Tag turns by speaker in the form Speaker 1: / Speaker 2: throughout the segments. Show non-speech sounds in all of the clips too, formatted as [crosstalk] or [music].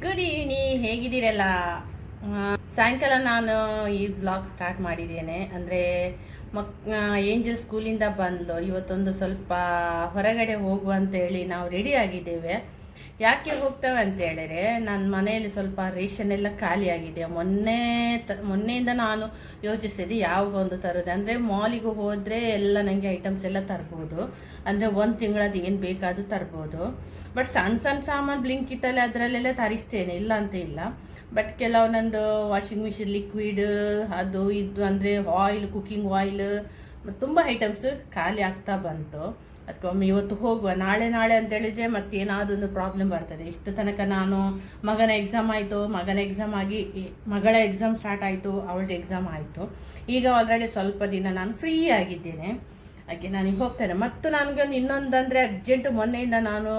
Speaker 1: Good evening ಹೇಗಿದ್ದೀರಲ್ಲ? ಸಾಯಂಕಾಲ ನಾನು ಈ ಬ್ಲಾಗ್ ಸ್ಟಾರ್ಟ್ ಮಾಡಿದ್ದೇನೆ. ಅಂದರೆ, ಮಕ್ ಏಂಜಲ್ ಸ್ಕೂಲಿಂದ ಬಂದು ಇವತ್ತೊಂದು ಸ್ವಲ್ಪ ಹೊರಗಡೆ ಹೋಗುವ ಅಂತೇಳಿ ನಾವು ರೆಡಿ ಆಗಿದ್ದೇವೆ. ಯಾಕೆ ಹೋಗ್ತೇವೆ ಅಂತ ಹೇಳಿದ್ರೆ ನನ್ನ ಮನೆಯಲ್ಲಿ ಸ್ವಲ್ಪ ರೇಷನ್ ಎಲ್ಲ ಖಾಲಿಯಾಗಿದೆ ಮೊನ್ನೆ ತ, ಮೊನ್ನೆಯಿಂದ ನಾನು ಯೋಚಿಸ್ತಿದ್ದೆ ಯಾವಾಗ ಒಂದು ತರೋದು. ಅಂದರೆ ಮಾಲಿಗೆ ಹೋದರೆ ಎಲ್ಲ ನನಗೆ ಐಟಮ್ಸ್ ಎಲ್ಲ ತರ್ಬೋದು. ಅಂದರೆ ಒಂದು ತಿಂಗಳದ್ದು ಏನು ಬೇಕಾದರೂ ತರ್ಬೋದು. ಬಟ್ ಸಣ್ಣ ಸಣ್ಣ ಸಾಮಾನು ಬ್ಲಿಂಕಿಟ್ಟಲ್ಲಿ ಅದರಲ್ಲೆಲ್ಲ ತರಿಸ್ತೇನೆ, ಇಲ್ಲ ಅಂತ ಇಲ್ಲ. ಬಟ್ ಕೆಲವೊಂದೊಂದು ವಾಷಿಂಗ್ ಮಿಷಿನ್ ಲಿಕ್ವಿಡ್ ಅದು ಇದು ಅಂದರೆ ಆಯಿಲ್ ಕುಕ್ಕಿಂಗ್ ಆಯಿಲ್ ತುಂಬ ಐಟಮ್ಸ್ ಖಾಲಿ ಆಗ್ತಾ ಬಂತು. ಅದಕ್ಕೊಮ್ಮೆ ಇವತ್ತು ಹೋಗುವ, ನಾಳೆ ನಾಳೆ ಅಂತ ಹೇಳಿದ್ರೆ ಮತ್ತೇನಾದರೂ ಒಂದು ಪ್ರಾಬ್ಲಮ್ ಬರ್ತದೆ. ಇಷ್ಟು ತನಕ ನಾನು ಮಗನ ಎಕ್ಸಾಮ್ ಆಯಿತು, ಮಗನ ಎಕ್ಸಾಮ್ ಆಗಿ ಮಗಳ ಎಕ್ಸಾಮ್ ಸ್ಟಾರ್ಟ್ ಆಯಿತು, ಅವಳದ್ದು ಎಕ್ಸಾಮ್ ಆಯಿತು. ಈಗ ಆಲ್ರೆಡಿ ಸ್ವಲ್ಪ ದಿನ ನಾನು ಫ್ರೀ ಆಗಿದ್ದೇನೆ. ಹಾಗೆ ನಾನೀಗ ಹೋಗ್ತೇನೆ. ಮತ್ತು ನನಗೆ ಒಂದು ಇನ್ನೊಂದಂದರೆ ಅರ್ಜೆಂಟ್ ಮೊನ್ನೆಯಿಂದ ನಾನು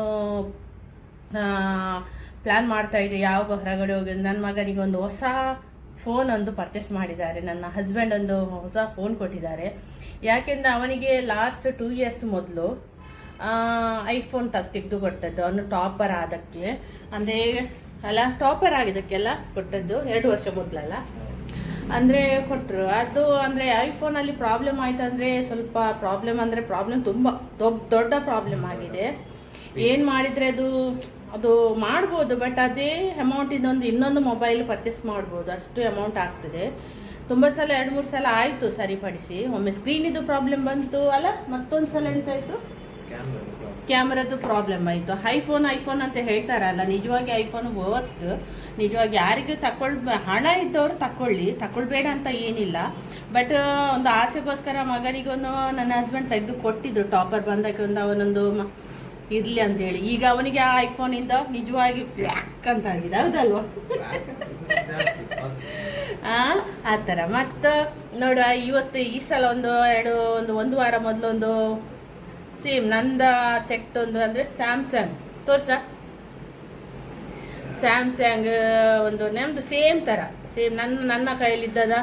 Speaker 1: ಪ್ಲ್ಯಾನ್ ಮಾಡ್ತಾ ಇದ್ದೆ ಯಾವಾಗ ಹೊರಗಡೆ ಹೋಗಿ. ನನ್ನ ಮಗನಿಗೆ ಒಂದು ಹೊಸ ಫೋನ್ ಒಂದು ಪರ್ಚೇಸ್ ಮಾಡಿದ್ದಾರೆ. ನನ್ನ ಹಸ್ಬೆಂಡ್ ಒಂದು ಹೊಸ ಫೋನ್ ಕೊಟ್ಟಿದ್ದಾರೆ. ಯಾಕೆಂದರೆ ಅವನಿಗೆ ಲಾಸ್ಟ್ ಟೂ ಇಯರ್ಸ್ ಮೊದಲು ಐಫೋನ್ ತಗ್ ತೆಗೆದು ಕೊಟ್ಟದ್ದು, ಅವನು ಟಾಪರ್ ಆದಕ್ಕೆ. ಅಂದರೆ, ಅಲ್ಲ ಟಾಪರ್ ಆಗಿದ್ದಕ್ಕೆಲ್ಲ ಕೊಟ್ಟದ್ದು, ಎರಡು ವರ್ಷ ಮೊದಲಲ್ಲ. ಅಂದರೆ ಕೊಟ್ಟರು ಅದು ಅಂದರೆ ಐಫೋನಲ್ಲಿ ಪ್ರಾಬ್ಲಮ್ ಆಯ್ತು ಅಂದರೆ ಸ್ವಲ್ಪ ಪ್ರಾಬ್ಲಮ್ ಅಂದರೆ ಪ್ರಾಬ್ಲಮ್ ತುಂಬ, ದೊಡ್ಡ ದೊಡ್ಡ ಪ್ರಾಬ್ಲಮ್ ಆಗಿದೆ. ಏನು ಮಾಡಿದರೆ ಅದು ಅದು ಮಾಡ್ಬೋದು ಬಟ್ ಅದೇ ಅಮೌಂಟ್ ಒಂದು ಇನ್ನೊಂದು ಮೊಬೈಲ್ ಪರ್ಚೇಸ್ ಮಾಡ್ಬೋದು. ಅಷ್ಟು ಅಮೌಂಟ್ ಆಗ್ತದೆ. ತುಂಬ ಸಲ ಎರಡು ಮೂರು ಸಲ ಆಯಿತು ಸರಿಪಡಿಸಿ. ಒಮ್ಮೆ ಸ್ಕ್ರೀನಿದು ಪ್ರಾಬ್ಲಮ್ ಬಂತು ಅಲ್ಲ? ಮತ್ತೊಂದು ಸಲ ಎಂತಾಯಿತು ಕ್ಯಾಮ್ರದ್ದು ಪ್ರಾಬ್ಲಮ್ ಆಯಿತು. ಐಫೋನ್ ಐಫೋನ್ ಅಂತ ಹೇಳ್ತಾರಲ್ಲ, ನಿಜವಾಗಿ ಐಫೋನ್ ವರ್ಸ್ಟ್ ನಿಜವಾಗಿ ಯಾರಿಗೂ ತಗೊಳ್ ಹಣ ಇದ್ದವರು ತಕೊಳ್ಳಿ. ತಕೊಳ್ಬೇಡ ಅಂತ ಏನಿಲ್ಲ. ಬಟ್ ಒಂದು ಆಸೆಗೋಸ್ಕರ ಮಗನಿಗೊಂದು ನನ್ನ ಹಸ್ಬೆಂಡ್ ತೆಗೆದು ಕೊಟ್ಟಿದ್ರು. ಟಾಪರ್ ಬಂದಾಗ ಒಂದು ಅವನೊಂದು ಅಂತ ಅಂತೇಳಿ ಈಗ ಅವನಿಗೆ ಆ ಐಫೋನಿಂದ ನಿಜವಾಗಿ ಬ್ಲ್ಯಾಕ್ ಅಂತ ಆಗಿದೆ. ಹೌದಲ್ವಾ? ಆ ಥರ. ಮತ್ತು ನೋಡು ಇವತ್ತು ಈ ಸಲ ಒಂದು ಎರಡು, ಒಂದು ಒಂದು ವಾರ ಮೊದಲೊಂದು ಸೇಮ್ ನಂದ ಸೆಟ್ ಒಂದು ಅಂದರೆ ಸ್ಯಾಮ್ಸಂಗ್ ತೋರ್ಸ? ಸ್ಯಾಮ್ಸಂಗ್ ಒಂದು ನಮ್ಮದು ಸೇಮ್ ಥರ ಸೇಮ್ ನನ್ನ ನನ್ನ ಕೈಯಲ್ಲಿದ್ದದ.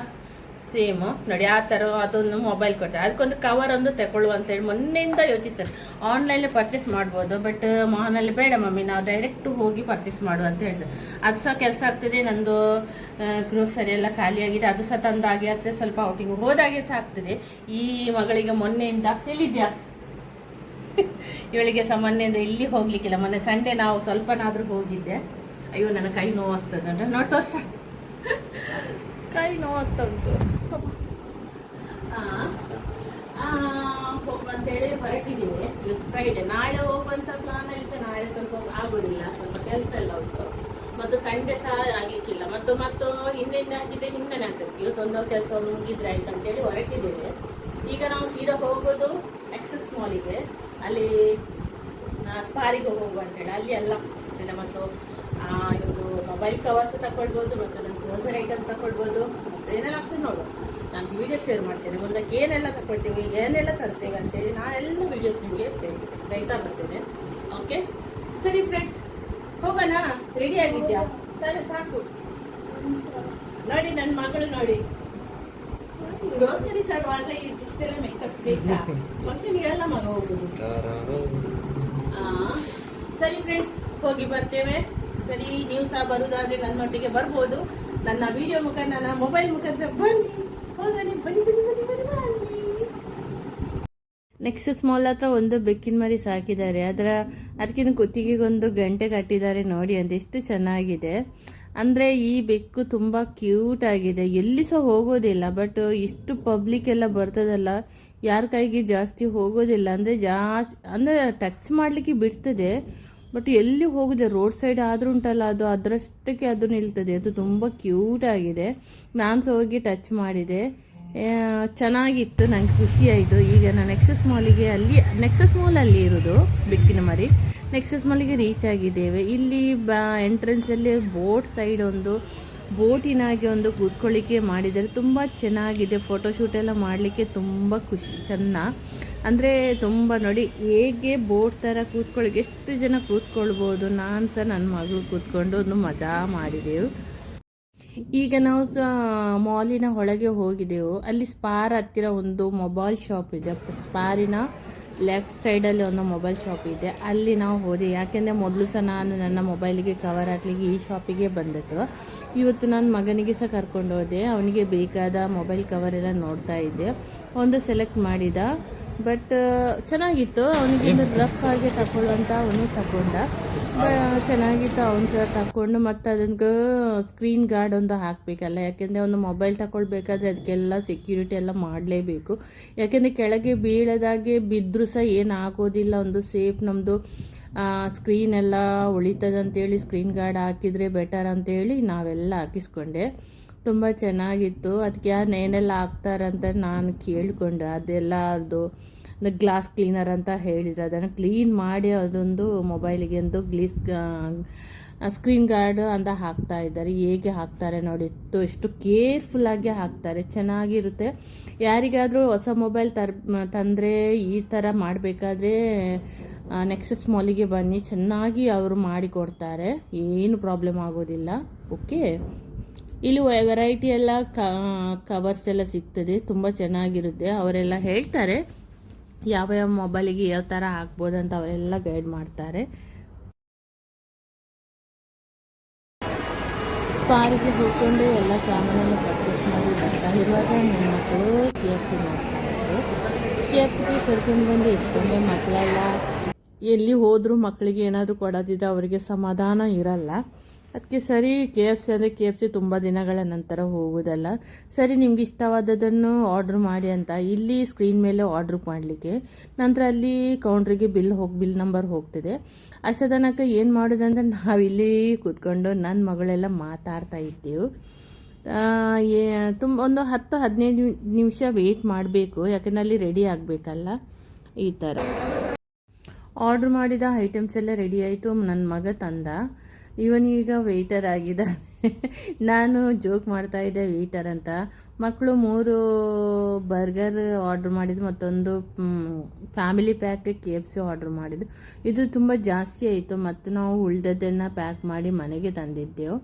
Speaker 1: ಸೇಮು. ನೋಡಿ, ಆ ಥರ ಅದೊಂದು ಮೊಬೈಲ್ ಕೊಡ್ತಾರೆ. ಅದಕ್ಕೊಂದು ಕವರ್ ಒಂದು ತಗೊಳ್ಳುವ ಅಂತೇಳಿ ಮೊನ್ನೆಯಿಂದ ಯೋಚಿಸ್ತಾರೆ. ಆನ್ಲೈನಲ್ಲಿ ಪರ್ಚೇಸ್ ಮಾಡ್ಬೋದು ಬಟ್ ಮಹಾನಲ್ಲಿ ಬೇಡ ಮಮ್ಮಿ, ನಾವು ಡೈರೆಕ್ಟ್ ಹೋಗಿ ಪರ್ಚೇಸ್ ಮಾಡುವ ಅಂತ ಹೇಳ್ತಾರೆ. ಅದು ಸಹ ಕೆಲಸ ಆಗ್ತದೆ, ನಂದು ಗ್ರೋಸರಿ ಎಲ್ಲ ಖಾಲಿಯಾಗಿದೆ ಅದು ಸಹ ತಂದಾಗಿ ಆಗ್ತದೆ, ಸ್ವಲ್ಪ ಔಟಿಂಗ್ ಹೋದಾಗೆ ಸಹ ಆಗ್ತದೆ. ಈ ಮಗಳಿಗೆ ಮೊನ್ನೆಯಿಂದ ಎಲ್ಲಿದ್ಯಾ? [laughs] ಇವಳಿಗೆ ಸಹ ಮೊನ್ನೆಯಿಂದ ಇಲ್ಲಿ ಹೋಗ್ಲಿಕ್ಕಿಲ್ಲ. ಮೊನ್ನೆ ಸಂಡೇ ನಾವು ಸ್ವಲ್ಪನಾದರೂ ಹೋಗಿದ್ದೆ. ಅಯ್ಯೋ, ನನ್ನ ಕೈ ನೋವಾಗ್ತದೆ ಅಂತ. ನೋಡಿ, ತೋರ್ಸ. ಕೈ ನೋವಾಗ್ತಾ ಉಂಟು. ಹೋಗುವಂತೇಳಿ ಹೊರಟಿದ್ದೀವಿ ಇವತ್ತು ಫ್ರೈಡೆ ನಾಳೆ ಹೋಗುವಂತ ಪ್ಲಾನ್ ಇತ್ತು ನಾಳೆ ಸ್ವಲ್ಪ ಆಗೋದಿಲ್ಲ. ಸ್ವಲ್ಪ ಕೆಲಸ ಎಲ್ಲ ಉಂಟು. ಮತ್ತು ಸಂಡೆ ಸಹ ಆಗ್ಲಿಕ್ಕಿಲ್ಲ. ಮತ್ತು ಮತ್ತು ಹಿಂದೆಯಿಂದ ಆಗಿದೆ ಹಿಂದೆನೇ ಆಗ್ತದೆ ಇವತ್ತೊಂದು ಕೆಲಸ ಮುಗಿದ್ರೆ ಆಯ್ತು ಅಂತೇಳಿ ಹೊರಟಿದ್ದೇವೆ. ಈಗ ನಾವು ಸೀದಾ ಹೋಗೋದು ಎಕ್ಸಸ್ ಮಾಲಿಗೆ ಅಲ್ಲಿ ಸ್ಪಾರಿಗೆ ಹೋಗುವ ಅಂತೇಳಿ ಅಲ್ಲಿ ಎಲ್ಲ ಮತ್ತು ಒಂದು ಮೊಬೈಲ್ ಕವರ್ಸ್ ತಗೊಳ್ಬೋದು ಮತ್ತು ಗ್ರೋಸರಿ ಐಟಮ್ಸ್ ತಗೊಳ್ಬೋದು ಮತ್ತು ಏನೆಲ್ಲ ಆಗ್ತದೆ ನೋಡು. ನಾನು ವಿಡಿಯೋ ಶೇರ್ ಮಾಡ್ತೇನೆ. ಮುಂದಕ್ಕೆ ಏನೆಲ್ಲ ತಗೊಳ್ತೀವಿ ಏನೆಲ್ಲ ತರ್ತೇವೆ ಅಂತೇಳಿ ಎಲ್ಲ ವೀಡಿಯೋಸ್ ನಿಮಗೆ ಬೈತಾ ಬರ್ತೇನೆ. ಓಕೆ ಸರಿ ಫ್ರೆಂಡ್ಸ್ ಹೋಗೋಣ? ರೆಡಿ ಆಗಿದ್ಯಾ? ಸರಿ ಸಾಕು. ನೋಡಿ ನನ್ನ ಮಗಳು ನೋಡಿ. ಗ್ರೋಸರಿ ತರುವಾಗ ಇದಿಷ್ಟೆಲ್ಲ ಮೇಕಪ್ ಬೇಕಾ? ಫಂಕ್ಷನ್ಗೆಲ್ಲ ಮಗ ಹೋಗುದು. ಆ, ಸರಿ ಫ್ರೆಂಡ್ಸ್ ಹೋಗಿ ಬರ್ತೇವೆ. ಸರಿ ನೀವು ಸಹ ಬರುವುದಾದ್ರೆ ನನ್ನೊಟ್ಟಿಗೆ ಬರ್ಬೋದು. ನನ್ನ ವಿಡಿಯೋ ಮುಖಾಂತರ ನನ್ನ ಮೊಬೈಲ್ ಮುಖಾಂತರ ಬನ್ನಿ. ಹೋಗಲಿ, ಬನ್ನಿ ಬನ್ನಿ ಬನ್ನಿ ಬನ್ನಿ ಬನ್ನಿ. ನೆಕ್ಸ್ಟ್ ಸ್ಮಾಲ್ ಹತ್ರ ಒಂದು ಬೆಕ್ಕಿನ ಮರಿ ಸಾಕಿದ್ದಾರೆ. ಅದರ ಅದಕ್ಕಿಂತ ಕುತ್ತಿಗೆಗೊಂದು ಗಂಟೆ ಕಟ್ಟಿದ್ದಾರೆ ನೋಡಿ ಅಂತ ಎಷ್ಟು ಚೆನ್ನಾಗಿದೆ. ಅಂದರೆ ಈ ಬೆಕ್ಕು ತುಂಬ ಕ್ಯೂಟ್ ಆಗಿದೆ. ಎಲ್ಲಿ ಸಹ ಹೋಗೋದಿಲ್ಲ ಬಟ್ ಇಷ್ಟು ಪಬ್ಲಿಕ್ ಎಲ್ಲ ಬರ್ತದಲ್ಲ, ಯಾರ ಕೈಗೆ ಜಾಸ್ತಿ ಹೋಗೋದಿಲ್ಲ. ಅಂದರೆ ಜಾಸ್ತಿ ಅಂದರೆ ಟಚ್ ಮಾಡಲಿಕ್ಕೆ ಬಿಡ್ತದೆ. ಬಟ್ ಎಲ್ಲಿ ಹೋಗಿದೆ? ರೋಡ್ ಸೈಡ್ ಆದರೂ ಉಂಟಲ್ಲ, ಅದು ಅದರಷ್ಟಕ್ಕೆ ಅದು ನಿಲ್ತದೆ. ಅದು ತುಂಬ ಕ್ಯೂಟ್ ಆಗಿದೆ. ನಾನು ಸಹ ಹೋಗಿ ಟಚ್ ಮಾಡಿದೆ. ಚೆನ್ನಾಗಿತ್ತು ನನಗೆ ಖುಷಿ ಆಯಿತು ಈಗ ನಾನು ನೆಕ್ಸಸ್ ಮಾಲಿಗೆ ಅಲ್ಲಿ ನೆಕ್ಸಸ್ ಮಾಲಲ್ಲಿ ಇರೋದು ಬೆಕ್ಕಿನ ಮರಿ. ನೆಕ್ಸಸ್ ಮಾಲಿಗೆ ರೀಚ್ ಆಗಿದ್ದೇವೆ. ಇಲ್ಲಿ ಬ ಎಂಟ್ರೆನ್ಸಲ್ಲಿ ಬೋಟ್ ಸೈಡ್ ಒಂದು ಬೋಟಿನಾಗೆ ಒಂದು ಕೂತ್ಕೊಳ್ಳಿಕ್ಕೆ ಮಾಡಿದರೆ ತುಂಬ ಚೆನ್ನಾಗಿದೆ. ಫೋಟೋಶೂಟ್ ಎಲ್ಲ ಮಾಡಲಿಕ್ಕೆ ತುಂಬ ಖುಷಿ ಚೆನ್ನ ಅಂದರೆ ತುಂಬ ನೋಡಿ ಹೇಗೆ ಬೋಟ್ ಥರ ಕೂತ್ಕೊಳ್ಳಿ ಎಷ್ಟು ಜನ ಕೂತ್ಕೊಳ್ಬೋದು. ನಾನು ಸಹ ನನ್ನ ಮಗಳು ಕೂತ್ಕೊಂಡು ಒಂದು ಮಜಾ ಮಾಡಿದೆವು. ಈಗ ನಾವು ಸಹ ಮಾಲಿನ ಒಳಗೆ ಹೋಗಿದ್ದೆವು ಅಲ್ಲಿ ಸ್ಪಾರ್ ಹತ್ತಿರ ಒಂದು ಮೊಬೈಲ್ ಶಾಪ್ ಇದೆ. ಸ್ಪಾರಿನ ಲೆಫ್ಟ್ ಸೈಡಲ್ಲಿ ಒಂದು ಮೊಬೈಲ್ ಶಾಪ್ ಇದೆ. ಅಲ್ಲಿ ನಾವು ಹೋದೆ. ಯಾಕೆಂದರೆ ಮೊದಲು ಸಹ ನಾನು ನನ್ನ ಮೊಬೈಲಿಗೆ ಕವರ್ ಹಾಕ್ಲಿಕ್ಕೆ ಈ ಶಾಪಿಗೆ ಬಂದಿತ್ತು ಇವತ್ತು ನನ್ನ ಮಗನಿಗೆ ಸಹ ಕರ್ಕೊಂಡು ಹೋದೆ. ಅವನಿಗೆ ಬೇಕಾದ ಮೊಬೈಲ್ ಕವರ್ ಎಲ್ಲ ನೋಡ್ತಾ ಇದ್ದೆ. ಒಂದು ಸೆಲೆಕ್ಟ್ ಮಾಡಿದ. ಬಟ್ ಚೆನ್ನಾಗಿತ್ತು. ಅವನಿಗೆ ರಫ್ ಆಗಿ ತಗೊಳ್ಳುವಂತ ಅವನು ತಗೊಂಡ ಚೆನ್ನಾಗಿತ್ತು. ಅವನು ಸಹ ತಗೊಂಡು ಮತ್ತು ಅದಕ್ಕೆ ಸ್ಕ್ರೀನ್ ಗಾರ್ಡ್ ಒಂದು ಹಾಕಬೇಕಲ್ಲ. ಯಾಕೆಂದರೆ ಒಂದು ಮೊಬೈಲ್ ತಗೊಳ್ಬೇಕಾದ್ರೆ ಅದಕ್ಕೆಲ್ಲ ಸೆಕ್ಯೂರಿಟಿ ಎಲ್ಲ ಮಾಡಲೇಬೇಕು. ಯಾಕೆಂದರೆ ಕೆಳಗೆ ಬೀಳದಾಗೆ ಬಿದ್ದರೂ ಸಹ ಏನು ಆಗೋದಿಲ್ಲ ಒಂದು ಸೇಫ್ ನಮ್ಮದು ಸ್ಕ್ರೀನ್ ಎಲ್ಲ ಉಳಿತದೆ ಅಂತೇಳಿ ಸ್ಕ್ರೀನ್ ಗಾರ್ಡ್ ಹಾಕಿದರೆ ಬೆಟರ್ ಅಂತೇಳಿ ನಾವೆಲ್ಲ ಹಾಕಿಸ್ಕೊಂಡೆ. ತುಂಬ ಚೆನ್ನಾಗಿತ್ತು. ಅದಕ್ಕೆ ಯಾರು ಏನೆಲ್ಲ ಹಾಕ್ತಾರಂತ ನಾನು ಕೇಳಿಕೊಂಡೆ. ಅದೆಲ್ಲ ಅದು ಗ್ಲಾಸ್ ಕ್ಲೀನರ್ ಅಂತ ಹೇಳಿದ್ರು. ಅದನ್ನು ಕ್ಲೀನ್ ಮಾಡಿ ಅದೊಂದು ಮೊಬೈಲಿಗೆ ಒಂದು ಗ್ಲೀಸ್ ಸ್ಕ್ರೀನ್ ಗಾರ್ಡ್ ಅಂತ ಹಾಕ್ತಾ ಇದ್ದಾರೆ. ಹೇಗೆ ಹಾಕ್ತಾರೆ ನೋಡಿ. ಎಷ್ಟು ಕೇರ್ಫುಲ್ಲಾಗಿ ಹಾಕ್ತಾರೆ. ಚೆನ್ನಾಗಿರುತ್ತೆ. ಯಾರಿಗಾದರೂ ಹೊಸ ಮೊಬೈಲ್ ತರ್ ತಂದರೆ ಈ ಥರ ಮಾಡಬೇಕಾದ್ರೆ ನೆಕ್ಸಸ್ ಮಾಲಿಗೆ ಬನ್ನಿ. ಚೆನ್ನಾಗಿ ಅವರು ಮಾಡಿಕೊಡ್ತಾರೆ. ಏನು ಪ್ರಾಬ್ಲಮ್ ಆಗೋದಿಲ್ಲ. ಓಕೆ ಇಲ್ಲಿ ವೆರೈಟಿ ಎಲ್ಲ ಕವರ್ಸ್ ಎಲ್ಲ ಸಿಗ್ತದೆ. ತುಂಬ ಚೆನ್ನಾಗಿರುತ್ತೆ. ಅವರೆಲ್ಲ ಹೇಳ್ತಾರೆ. ಯಾವ ಯಾವ ಮೊಬೈಲಿಗೆ ಯಾವ ಥರ ಹಾಕ್ಬೋದು ಅಂತ ಅವರೆಲ್ಲ ಗೈಡ್ ಮಾಡ್ತಾರೆ. ಸ್ಪಾರಿಗೆ ಹೋಗ್ಕೊಂಡು ಎಲ್ಲ ಸಾಮಾನನ್ನು ಪರ್ಚೇಸ್ ಮಾಡಿ ಬರ್ತಾ ಇರುವಾಗ ನನ್ನ ಮಕ್ಕಳು ಕೆ ಎಫ್ ಸಿ ಮಾಡ್ತಾಯಿದ್ರು ಕೆ ಎಫ್ ಸಿಗೆ ಕರ್ಕೊಂಡು ಬಂದು ಮಕ್ಕಳೆಲ್ಲ ಎಲ್ಲಿ ಹೋದರೂ ಮಕ್ಕಳಿಗೆ ಏನಾದರೂ ಕೊಡೋದಿದ್ರೆ ಅವರಿಗೆ ಸಮಾಧಾನ ಇರಲ್ಲ. ಅದಕ್ಕೆ ಸರಿ ಕೆ ಎಫ್ ಸಿ ಅಂದರೆ ಕೆ ಎಫ್ ಸಿ ತುಂಬ ದಿನಗಳ ನಂತರ ಹೋಗೋದಲ್ಲ. ಸರಿ, ನಿಮ್ಗೆ ಇಷ್ಟವಾದದನ್ನು ಆರ್ಡ್ರ್ ಮಾಡಿ ಅಂತ. ಇಲ್ಲಿ ಸ್ಕ್ರೀನ್ ಮೇಲೆ ಆರ್ಡ್ರ್ ಮಾಡಲಿಕ್ಕೆ. ನಂತರ ಅಲ್ಲಿ ಕೌಂಟ್ರಿಗೆ ಬಿಲ್ ಹೋಗಿ ಬಿಲ್ ನಂಬರ್ ಹೋಗ್ತಿದೆ. ಅಷ್ಟದನಕ ಏನು ಮಾಡೋದಂದ್ರೆ ನಾವಿಲ್ಲಿ ಕೂತ್ಕೊಂಡು ನನ್ನ ಮಗಳೆಲ್ಲ ಮಾತಾಡ್ತಾ ಇದ್ದೀವಿ. ತುಂಬ, ಒಂದು ಹತ್ತು, ಹದಿನೈದು ನಿಮಿಷ ವೆಯ್ಟ್ ಮಾಡಬೇಕು. ಯಾಕಂದ್ರೆ ಅಲ್ಲಿ ರೆಡಿ ಆಗಬೇಕಲ್ಲ ಈ ಥರ ಆರ್ಡ್ರ್ ಮಾಡಿದ ಐಟಮ್ಸ್ ಎಲ್ಲ ರೆಡಿ ಆಯಿತು. ನನ್ನ ಮಗ ತಂದ. ಇವನೀಗ ವೆಯ್ಟರ್ ಆಗಿದ್ದಾನೆ. ನಾನು ಜೋಕ್ ಮಾಡ್ತಾ ಇದ್ದೆ ವೆಯ್ಟರ್ ಅಂತ. ಮಕ್ಕಳು ಮೂರು ಬರ್ಗರ್ ಆರ್ಡ್ರ್ ಮಾಡಿದ್ದು ಮತ್ತೊಂದು family pack K F C order ಮಾಡಿದ್ದು ಇದು ತುಂಬ ಜಾಸ್ತಿ ಆಯಿತು, ಮತ್ತು ನಾವು ಉಳ್ದದ್ದನ್ನು ಪ್ಯಾಕ್ ಮಾಡಿ ಮನೆಗೆ ತಂದಿದ್ದೆವು.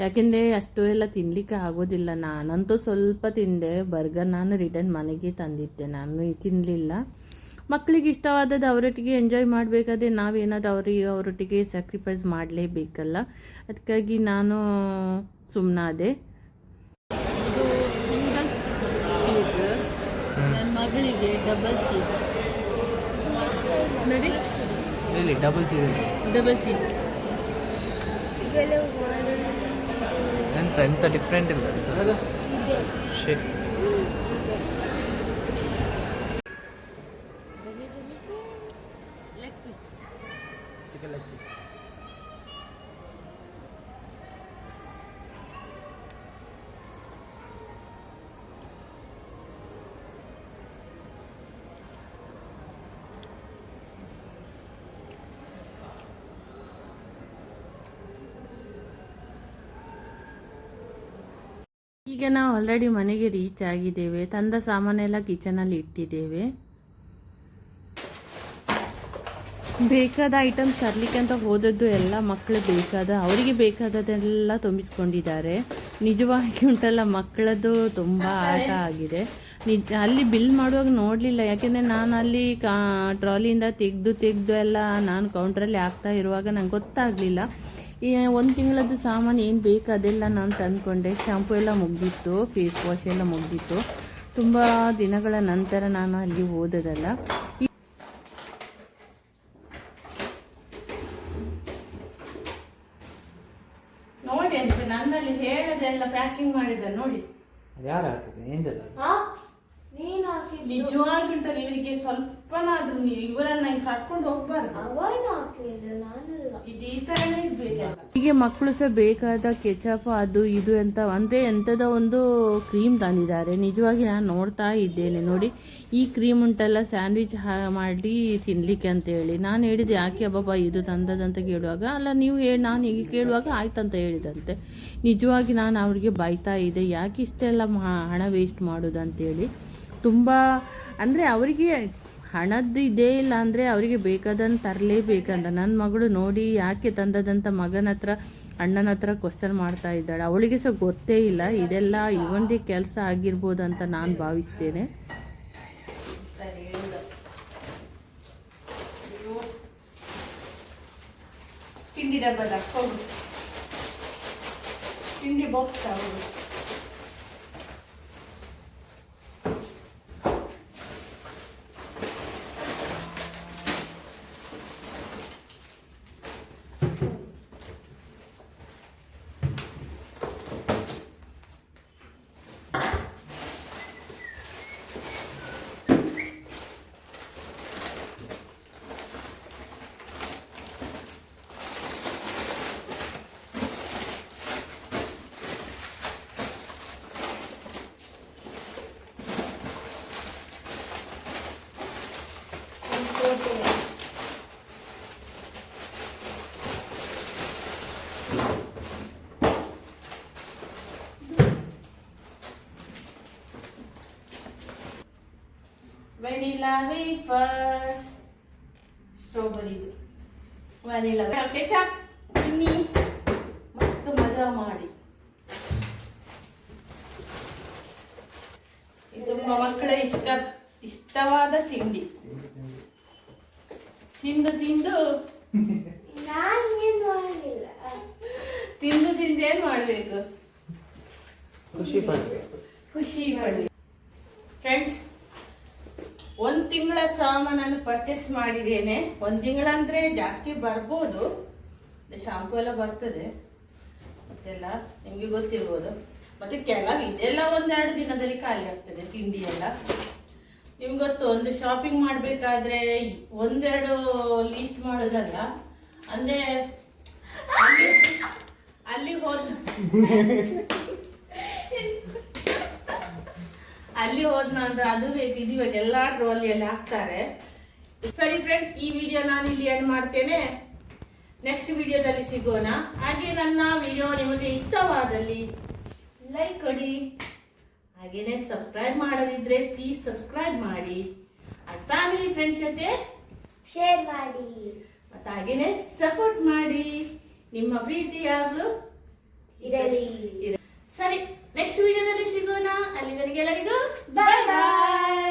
Speaker 1: ಯಾಕೆಂದರೆ ಅಷ್ಟು ಎಲ್ಲ ತಿನ್ನಲಿಕ್ಕೆ ಆಗೋದಿಲ್ಲ. ನಾನಂತೂ ಸ್ವಲ್ಪ ತಿಂದೆ ಬರ್ಗರ್ ನಾನು ರಿಟರ್ನ್ ಮನೆಗೆ ತಂದಿದ್ದೆ. ನಾನು ತಿನ್ನಲಿಲ್ಲ ಮಕ್ಕಳಿಗೆ ಇಷ್ಟವಾದದ್ದು ಅವರೊಟ್ಟಿಗೆ ಎಂಜಾಯ್ ಮಾಡಬೇಕಾದ್ರೆ ನಾವೇನಾದ್ರು ಅವರಿಗೆ ಅವರೊಟ್ಟಿಗೆ ಸ್ಯಾಕ್ರಿಫೈಸ್ ಮಾಡಲೇಬೇಕಲ್ಲ. ಅದಕ್ಕಾಗಿ ನಾನು ಸುಮ್ಮನಾದೆ ಇದು ಸಿಂಗಲ್ ಚೀಸ್ ನನ್ನ ಮಗಳಿಗೆ ಡಬಲ್ ಚೀಸ್ ನೋಡಿ.
Speaker 2: ಹೇಳಿ ಡಬಲ್ ಚೀಸ್
Speaker 1: ಡಬಲ್ ಚೀಸ್
Speaker 2: ಎಂತ ಎಂತ ಡಿಫ್ರೆಂಟ್ ಇಲ್ಲ
Speaker 1: ಈಗ ನಾವು ಆಲ್ರೆಡಿ ಮನೆಗೆ ರೀಚ್ ಆಗಿದ್ದೇವೆ. ತಂದ ಸಾಮಾನೆಲ್ಲ ಕಿಚನಲ್ಲಿ ಇಟ್ಟಿದ್ದೇವೆ. ಬೇಕಾದ ಐಟಮ್ಸ್ ತರಲಿಕ್ಕೆ ಅಂತ ಹೋದದ್ದು ಎಲ್ಲ ಮಕ್ಕಳು ಬೇಕಾದ, ಅವರಿಗೆ ಬೇಕಾದದೆಲ್ಲ ತುಂಬಿಸ್ಕೊಂಡಿದ್ದಾರೆ. ನಿಜವಾಗಿ ಉಂಟಲ್ಲ ಮಕ್ಕಳದ್ದು ತುಂಬ ಆಟ ಆಗಿದೆ. ನಿಜ ಅಲ್ಲಿ ಬಿಲ್ ಮಾಡುವಾಗ ನೋಡಲಿಲ್ಲ. ಯಾಕೆಂದರೆ ನಾನು ಅಲ್ಲಿ ಕಾ ಟ್ರಾಲಿಯಿಂದ ತೆಗೆದು ತೆಗೆದು ಎಲ್ಲ ನಾನು ಕೌಂಟ್ರಲ್ಲಿ ಹಾಕ್ತಾ ಇರುವಾಗ ನಂಗೆ ಗೊತ್ತಾಗಲಿಲ್ಲ. ಈ ಒಂದು ತಿಂಗಳದ್ದು ಸಾಮಾನು ಏನು ಬೇಕು ಅದೆಲ್ಲ ನಾನು ತಂದ್ಕೊಂಡೆ. ಶ್ಯಾಂಪು ಎಲ್ಲ ಮುಗ್ದಿತ್ತು ಫೇಸ್ ವಾಶ್ ಎಲ್ಲ ಮುಗ್ದಿತ್ತು. ತುಂಬ ದಿನಗಳ ನಂತರ ನಾನು ಅಲ್ಲಿ ಓದೋದಲ್ಲ ನೋಡಿ ಅಂತ ನನ್ನಲ್ಲಿ ಹೇಳದೆಲ್ಲ ಪ್ಯಾಕಿಂಗ್ ಮಾಡಿದ ನೋಡಿ.
Speaker 2: ಯಾರು ಹಾಕಿದೆ ಏಂಜಲ್
Speaker 3: ನೀನ್ ಹಾಕಿದ್ದು
Speaker 1: ನಿಜವಾಗಿ ಉಂಟಲ್ಲ ಇವರಿಗೆ ಸ್ವಲ್ಪನಾದ್ರೂ ಇವರನ್ನ ಹಿಂಗ್ ಕರ್ಕೊಂಡು ಹೋಗ್ಬಾರ್ದು.
Speaker 3: ಅವಾಗ
Speaker 1: ಇದು ಈ ತರನೇ ಇರ್ಬೇಕಲ್ಲ. ಹೀಗೆ ಮಕ್ಕಳು ಸಹ ಬೇಕಾದ ಕೆಚಪ್ ಅದು ಇದು ಅಂತ ಅಂದ್ರೆ ಎಂಥದ ಒಂದು ಕ್ರೀಮ್ ತಂದಿದ್ದಾರೆ. ನಿಜವಾಗಿ ನಾನು ನೋಡ್ತಾ ಇದ್ದೇನೆ ನೋಡಿ. ಈ ಕ್ರೀಮ್ ಉಂಟಲ್ಲ ಸ್ಯಾಂಡ್ವಿಚ್ ಮಾಡಿ ತಿನ್ಲಿಕ್ಕೆ ಅಂತ ಹೇಳಿ ನಾನು ಹೇಳಿದೆ ಯಾಕೆ ಬಾಬಾ ಇದು ತಂದದಂತ ಕೇಳುವಾಗ? ಅಲ್ಲ ನೀವು ಹೇಳಿ ನಾನು ಹೀಗೆ ಕೇಳುವಾಗ ಆಯ್ತಂತ ಹೇಳಿದಂತೆ. ನಿಜವಾಗಿ ನಾನು ಅವ್ರಿಗೆ ಬೈತಾ ಇದ್ದೆ. ಯಾಕೆ ಇಷ್ಟೆಲ್ಲ ಮಾ- ಹಣ ವೇಸ್ಟ್ ಮಾಡೋದು ಅಂತೇಳಿ ತುಂಬ, ಅಂದರೆ ಅವರಿಗೆ ಹಣದ್ದು ಇದೇ ಇಲ್ಲ ಅಂದರೆ ಅವರಿಗೆ ಬೇಕಾದಂತ ತರಲೇಬೇಕಂತ ನನ್ನ ಮಗಳು ನೋಡಿ ಯಾಕೆ ತಂದದಂತ ಮಗನ ಹತ್ರ, ಅಣ್ಣನ ಹತ್ರ ಕ್ವಶನ್ ಮಾಡ್ತಾ ಇದ್ದಾಳೆ. ಅವಳಿಗೆ ಸಹ ಗೊತ್ತೇ ಇಲ್ಲ. ಇದೆಲ್ಲ ಇವಂದೇ ಕೆಲಸ ಆಗಿರ್ಬೋದು ಅಂತ ನಾನು ಭಾವಿಸ್ತೇನೆ. ತಿಂಡಿ ಡಬ್ಬದ ತಿಂಡಿ ಬಾಕ್ಸ್ ವೆನಿಲಾ ವೇಫರ್ಸ್ ಸ್ಟ್ರಾಬೆರಿದು ವೆನಿಲಾ ಕೆಚಪ್ ತಿನ್ನಿ ಮಸ್ತ್ ಮಜಾ ಮಾಡಿ. ಇದು ಮಕ್ಕಳ ಇಷ್ಟ ಇಷ್ಟವಾದ ತಿಂಡಿ. ತಿಂದು ತಿಂದು. ತಿಂದು ತಿಂದು ಏನ್ ಮಾಡ್ಬೇಕು?
Speaker 2: ಖುಷಿ ಪಡ್ಬೇಕು.
Speaker 1: ಖುಷಿ ಪಡಿ ಫ್ರೆಂಡ್ಸ್ ಒಂದ್ ತಿಂಗಳ ಸಾಮಾನನ್ನು ಪರ್ಚೇಸ್ ಮಾಡಿದ್ದೇನೆ. ಒಂದ್ ತಿಂಗಳಂದ್ರೆ ಜಾಸ್ತಿ ಬರ್ಬೋದು. ಶಾಂಪು ಎಲ್ಲ ಬರ್ತದೆ. ಮತ್ತೆಲ್ಲ ನಿಮ್ಗೆ ಗೊತ್ತಿರ್ಬೋದು. ಮತ್ತೆ ಕೆಲವು ಇದೆಲ್ಲ ಒಂದೆರಡು ದಿನದಲ್ಲಿ ಖಾಲಿ ಆಗ್ತದೆ ತಿಂಡಿ ಎಲ್ಲ. ನಿಮ್ಗೆ ಗೊತ್ತು, ಒಂದು ಶಾಪಿಂಗ್ ಮಾಡ್ಬೇಕಾದ್ರೆ ಒಂದೆರಡು ಲೀಸ್ಟ್ ಮಾಡೋದಲ್ಲ? ಅಂದ್ರೆ ಅಲ್ಲಿ ಹೋದ [laughs] ಅಲ್ಲಿ ಹೋದ್ನ ಅಂದ್ರೆ ಅದು ಬೇಕು ಇದು ಬೇಕು ಎಲ್ಲಾ ಟ್ರೋಲಿಯಲ್ಲಿ ಹಾಕ್ತಾರೆ. ಸರಿ ಫ್ರೆಂಡ್ಸ್ ಈ ವಿಡಿಯೋ ನಾನು ಇಲ್ಲಿ ಎಂಡ್ ಮಾಡ್ತೇನೆ. ನೆಕ್ಸ್ಟ್ ವಿಡಿಯೋದಲ್ಲಿ ಸಿಗೋಣ. ಹಾಗೆ ನನ್ನ ವಿಡಿಯೋ ನಿಮಗೆ ಇಷ್ಟವಾದಲ್ಲಿ ಲೈಕ್ ಕೊಡಿ. ಹಾಗೇನೆ ಸಬ್ಸ್ಕ್ರೈಬ್ ಮಾಡದಿದ್ರೆ ಪ್ಲೀಸ್ ಸಬ್ಸ್ಕ್ರೈಬ್ ಮಾಡಿ. ಫ್ಯಾಮಿಲಿ ಫ್ರೆಂಡ್ಸ್ ಜೊತೆ
Speaker 3: ಶೇರ್ ಮಾಡಿ.
Speaker 1: ಮತ್ತೆ ಹಾಗೇನೆ ಸಪೋರ್ಟ್ ಮಾಡಿ. ನಿಮ್ಮ ಪ್ರೀತಿ ಯಾವುದು
Speaker 3: ಇರಲಿ.
Speaker 1: ಇರಲಿ. ನೆಕ್ಸ್ಟ್ ವಿಡಿಯೋದಲ್ಲಿ ಸಿಗೋಣ. ಅಲ್ಲಿವರೆಗೆ ಎಲ್ಲರಿಗೂ ಬಾಯ್ ಬಾಯ್